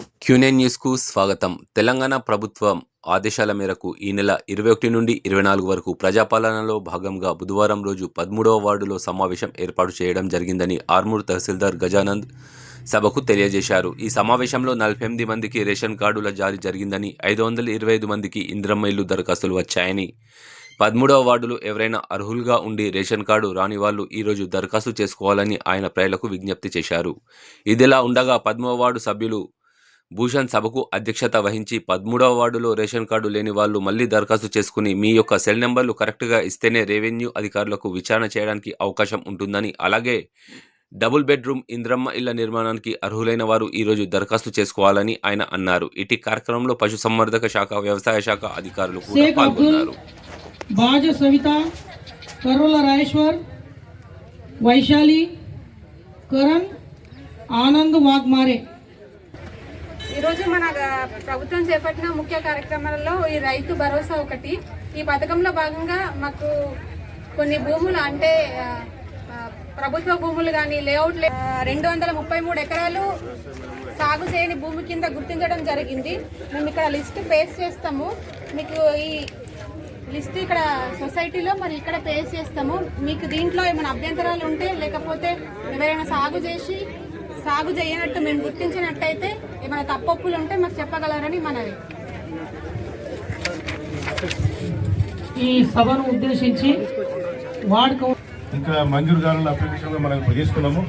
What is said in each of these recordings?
క్యూనే న్యూస్కు స్వాగతం. తెలంగాణ ప్రభుత్వం ఆదేశాల మేరకు ఈ నెల ఇరవై ఒకటి నుండి ఇరవై నాలుగు వరకు ప్రజాపాలనలో భాగంగా బుధవారం రోజు పదమూడవ వార్డులో సమావేశం ఏర్పాటు చేయడం జరిగిందని ఆర్మూర్ తహసీల్దార్ గజానంద్ సభకు తెలియజేశారు. ఈ సమావేశంలో నలభై ఎనిమిది మందికి రేషన్ కార్డుల జారీ జరిగిందని ఐదు వందల ఇరవై ఐదు మందికి ఇంద్రమ్మ ఇల్లు దరఖాస్తులు వచ్చాయని. పదమూడవ వార్డులో ఎవరైనా అర్హులుగా ఉండి రేషన్ కార్డు రాని వాళ్ళు ఈరోజు దరఖాస్తు చేసుకోవాలని ఆయన ప్రజలకు విజ్ఞప్తి చేశారు. ఇదిలా ఉండగా పదమూడవ వార్డు సభ్యులు భూషణ్ సభకు అధ్యక్షత వహించి పదమూడవ వార్డులో రేషన్ కార్డు లేని వాళ్ళు మళ్ళీ దరఖాస్తు చేసుకుని మీ యొక్క సెల్ నెంబర్లు కరెక్ట్గా ఇస్తేనే రెవెన్యూ అధికారులకు విచారణ చేయడానికి అవకాశం ఉంటుందని అలాగే డబుల్ బెడ్రూమ్ ఇంద్రమ్మ ఇళ్ళ నిర్మాణానికి అర్హులైన వారు ఈరోజు దరఖాస్తు చేసుకోవాలని ఆయన అన్నారు. ఇటీ కార్యక్రమంలో పశుసంవర్ధక శాఖ వ్యవసాయ శాఖ అధికారులు కూడా పాల్గొన్నారు. బాజ సవిత వైశాలి కరణ్ ఆనంద్ వాగ్మారే. ఈరోజు మన ప్రభుత్వం చేపట్టిన ముఖ్య కార్యక్రమాలలో ఈ రైతు భరోసా ఒకటి. ఈ పథకంలో భాగంగా మాకు కొన్ని భూములు అంటే ప్రభుత్వ భూములు కానీ లేఅవుట్ రెండు వందల ముప్పై మూడు ఎకరాలు సాగు చేయని భూమి కింద గుర్తించడం జరిగింది. మేము ఇక్కడ లిస్ట్ పేస్ట్ చేస్తాము. మీకు ఈ లిస్ట్ ఇక్కడ సొసైటీలో మరి ఇక్కడ పేస్ట్ చేస్తాము. మీకు దీంట్లో ఏమైనా అభ్యంతరాలు ఉంటే లేకపోతే ఎవరైనా సాగు చేసి సాగు చేయనట్టు మేము గుర్తించినట్టయితే ఏమైనా తప్పొప్పులు ఉంటే మాకు చెప్పగలరని మనవి. ఈ సభను ఉద్దేశించి వార్డ్ కౌ ఇంకా మంజూరు కావాలని అప్లికేషన్ కూడా మనం ఇప్పుడు తీసుకున్నాము.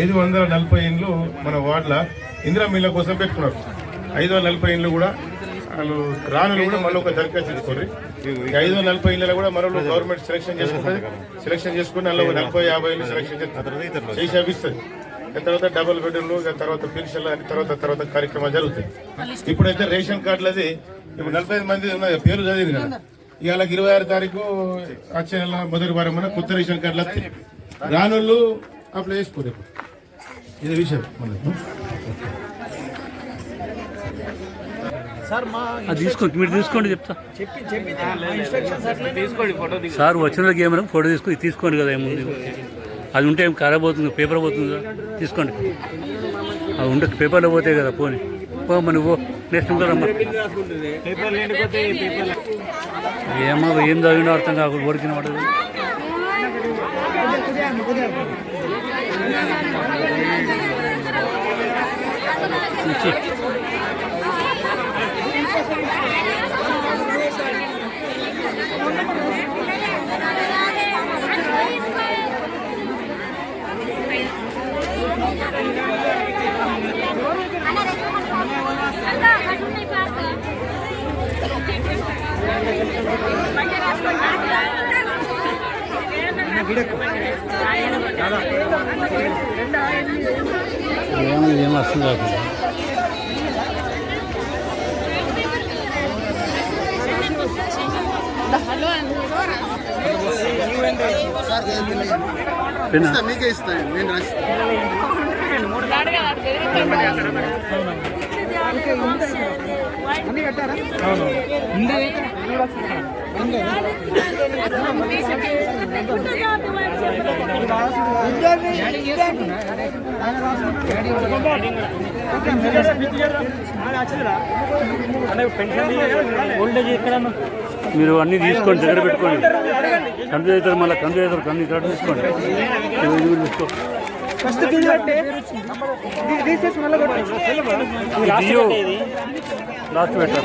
ఐదు వందల నలభై ఇండ్లు మన వార్డుల ఇందిరా మిల్ల కోసం పెట్టుకున్నారు. ఐదు వందల నలభై ఇండ్లు కూడా వాళ్ళు రానులు కూడా మళ్ళీ ఒక దరఖాస్తు తీసుకోండి. ఈ ఐదు వందల నలభై ఇండ్లలో కూడా మరో గవర్నమెంట్ సెలెక్షన్ చేసుకుంటుంది. సెలెక్షన్ చేసుకుని అందులో నలభై యాభై ఇల్లు సెలెక్షన్ చేస్తారు. చేసి అవిస్తుంది దాని తర్వాత డబుల్ బెడ్రూమ్లు దాని తర్వాత పెన్షన్లు అని తర్వాత తర్వాత కార్యక్రమాలు జరుగుతాయి. ఇప్పుడైతే రేషన్ కార్డులది ఇప్పుడు నలభై ఐదు మంది ఉన్నాయి పేరు చదివింది కదా. ఇవాళ ఇరవై ఆరు తారీఖు వచ్చే నెల మొదటి వారం మన కొత్త రేషన్ కార్డులు వస్తాయి రానుళ్ళు అప్లై చేసుకోరు ఇప్పుడు. ఇది విషయం మనకు అది తీసుకోండి మీరు తీసుకోండి చెప్తా. సార్ వచ్చిన గేమ్ ఫోటో తీసుకొని తీసుకోండి కదా ఏముంది? అది ఉంటే ఏం ఖరాబ్ అవుతుంది పేపర్ పోతుందా తీసుకోండి. అది ఉంటే పేపర్లో పోతాయి కదా పోని. పో మరి నెక్స్ట్ ఉంటారమ్మా ఏమో ఏం చదివినా అర్థం కాకుండా ఓడికిన పడదు ఏం అర్థం కాకుండా పెన్నా మీకే ఇస్తాను నేను రాసి మీరు అన్ని తీసుకోండి దగ్గర పెట్టుకోండి. కందు చేస్తారు మళ్ళీ కందు చేస్తారు కందు ఇక్కడ తీసుకోండి. ఇది ఇది తీసుకో ఇది లాస్ట్ పెట్టారు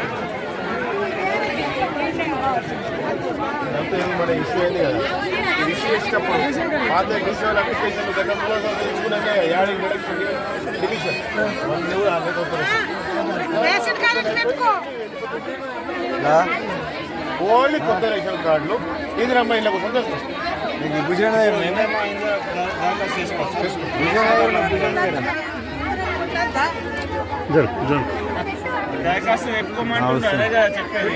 మన ఇష్యూ అయింది కదా ఇది ఇష్యూ ఇచ్చినప్పుడు పాత డిజిటల్ అప్లికేషన్ గతంలో తీసుకున్నాక ఏడాది డివిజన్ వాళ్ళు కూడా ఓన్లీ కొత్త రేషన్ కార్డులు ఇందిరమ్మ ఇళ్ళ కోసం జరు దరఖాస్తు పెట్టుకోమంటుండ్రు అదే కదా చెప్పేది.